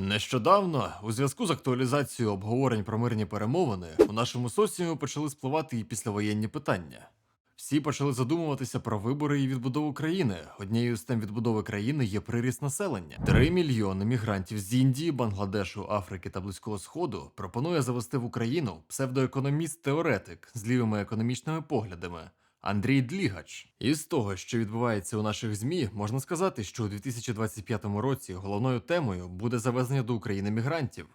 Нещодавно, у зв'язку з актуалізацією обговорень про мирні перемовини, у нашому соціумі почали спливати і післявоєнні питання. Всі почали задумуватися про вибори і відбудову країни. Однією з тем відбудови країни є приріст населення. Три мільйони мігрантів з Індії, Бангладешу, Африки та Близького Сходу пропонує завести в Україну псевдоекономіст-теоретик з лівими економічними поглядами. Андрій Длігач. Із того, що відбувається у наших змі, можна сказати, що у 2025 році головною темою буде завезення до України мігрантів.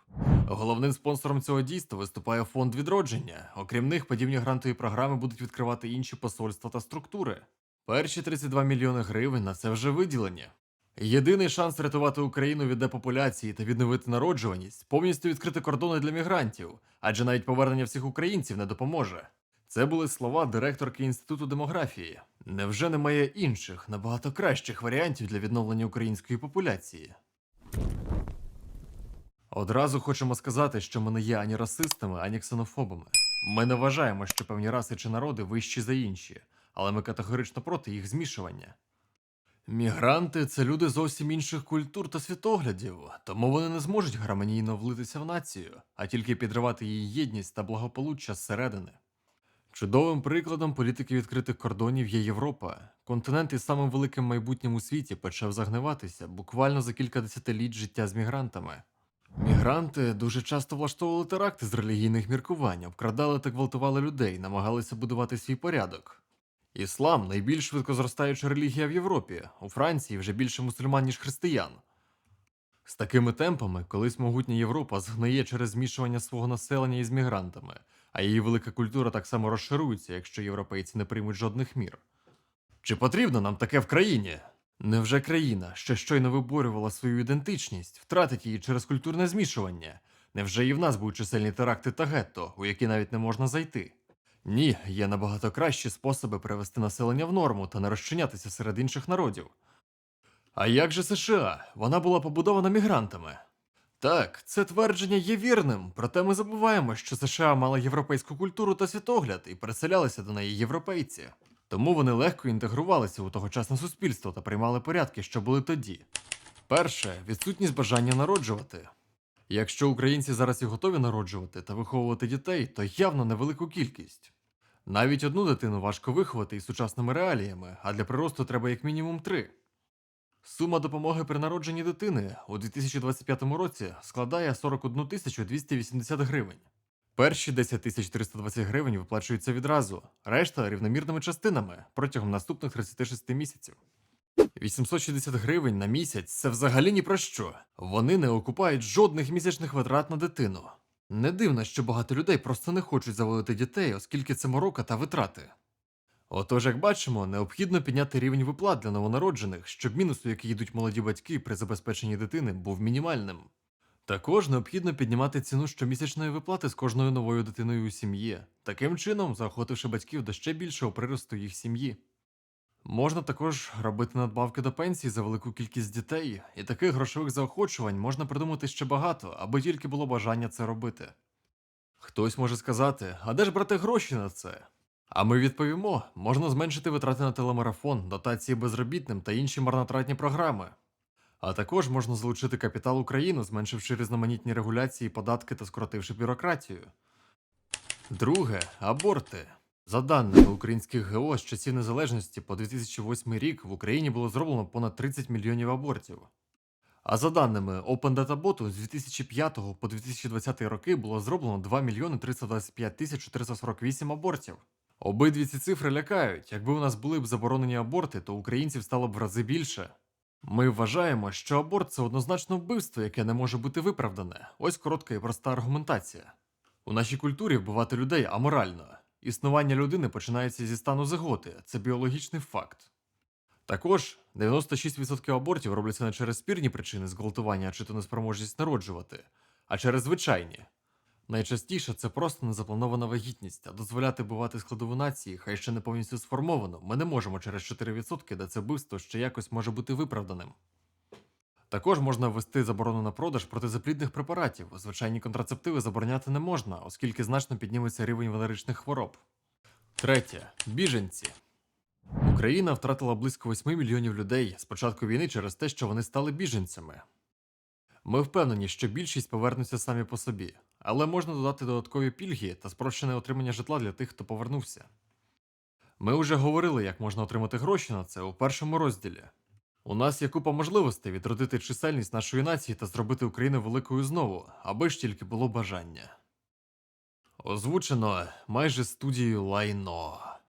Головним спонсором цього дійства виступає фонд відродження. Окрім них, подібні грантові програми будуть відкривати інші посольства та структури. Перші 32 мільйони гривень на це вже виділені. Єдиний шанс рятувати Україну від депопуляції та відновити народжуваність повністю відкрити кордони для мігрантів, адже навіть повернення всіх українців не допоможе. Це були слова директорки Інституту демографії. Невже немає інших, набагато кращих варіантів для відновлення української популяції? Одразу хочемо сказати, що ми не є ані расистами, ані ксенофобами. Ми не вважаємо, що певні раси чи народи вищі за інші, але ми категорично проти їх змішування. Мігранти це люди зовсім інших культур та світоглядів, тому вони не зможуть гармонійно влитися в націю, а тільки підривати її єдність та благополуччя зсередини. Чудовим прикладом політики відкритих кордонів є Європа. Континент із самим великим майбутнім у світі почав загниватися буквально за кілька десятиліть життя з мігрантами. Мігранти дуже часто влаштовували теракти з релігійних міркувань, обкрадали та гвалтували людей, намагалися будувати свій порядок. Іслам найбільш швидко зростаюча релігія в Європі. У Франції вже більше мусульман, ніж християн. З такими темпами колись могутня Європа згниє через змішування свого населення із мігрантами, а її велика культура так само розширується, якщо європейці не приймуть жодних мір. Чи потрібно нам таке в країні? Невже країна, що щойно виборювала свою ідентичність, втратить її через культурне змішування? Невже і в нас будуть чисельні теракти та гетто, у які навіть не можна зайти? Ні, є набагато кращі способи привести населення в норму та не розчинятися серед інших народів. А як же США? Вона була побудована мігрантами. Так, це твердження є вірним, проте ми забуваємо, що США мала європейську культуру та світогляд і переселялися до неї європейці. Тому вони легко інтегрувалися у тогочасне суспільство та приймали порядки, що були тоді. Перше відсутність бажання народжувати. Якщо українці зараз і готові народжувати та виховувати дітей, то явно невелику кількість. Навіть одну дитину важко виховати із сучасними реаліями, а для приросту треба як мінімум три. Сума допомоги при народженні дитини у 2025 році складає 41 280 гривень. Перші 10 320 гривень виплачуються відразу, решта рівномірними частинами протягом наступних 36 місяців. 860 гривень на місяць це взагалі ні про що. Вони не окупають жодних місячних витрат на дитину. Не дивно, що багато людей просто не хочуть заводити дітей, оскільки це морока та витрати. Отож, як бачимо, необхідно підняти рівень виплат для новонароджених, щоб мінус, у який йдуть молоді батьки при забезпеченні дитини, був мінімальним. Також необхідно піднімати ціну щомісячної виплати з кожною новою дитиною у сім'ї, таким чином заохотивши батьків до ще більшого приросту їх сім'ї. Можна також робити надбавки до пенсії за велику кількість дітей, і таких грошових заохочувань можна придумати ще багато, аби тільки було бажання це робити. Хтось може сказати, а де ж брати гроші на це? А ми відповімо: можна зменшити витрати на телемарафон, дотації безробітним та інші марнотратні програми. А також можна залучити капітал України, зменшивши різноманітні регуляції, податки та скоротивши бюрократію. Друге аборти. За даними українських ГО, з часів незалежності по 2008 рік в Україні було зроблено понад 30 мільйонів абортів. А за даними Open Data Bot, з 2005 по 2020 роки було зроблено 2 мільйони 325 тисяч 448 абортів. Обидві ці цифри лякають. Якби у нас були б заборонені аборти, то українців стало б в рази більше. Ми вважаємо, що аборт це однозначно вбивство, яке не може бути виправдане. Ось коротка і проста аргументація. У нашій культурі вбивати людей аморально. Існування людини починається зі стану зиготи, це біологічний факт. Також 96% абортів робляться не через спірні причини зґвалтування чи то неспроможність народжувати, а через звичайні. Найчастіше це просто незапланована вагітність, а дозволяти бувати складову нації, хай ще не повністю сформовано, ми не можемо через 4%, де це вбивство ще якось може бути виправданим. Також можна ввести заборону на продаж протизаплідних препаратів. Звичайні контрацептиви забороняти не можна, оскільки значно підніметься рівень венеричних хвороб. Третє біженці. Україна втратила близько 8 мільйонів людей з початку війни через те, що вони стали біженцями. Ми впевнені, що більшість повернуться самі по собі, але можна додати додаткові пільги та спрощене отримання житла для тих, хто повернувся. Ми вже говорили, як можна отримати гроші на це у першому розділі. У нас є купа можливостей відродити чисельність нашої нації та зробити Україну великою знову, аби ж тільки було бажання. Озвучено майже студією лайно.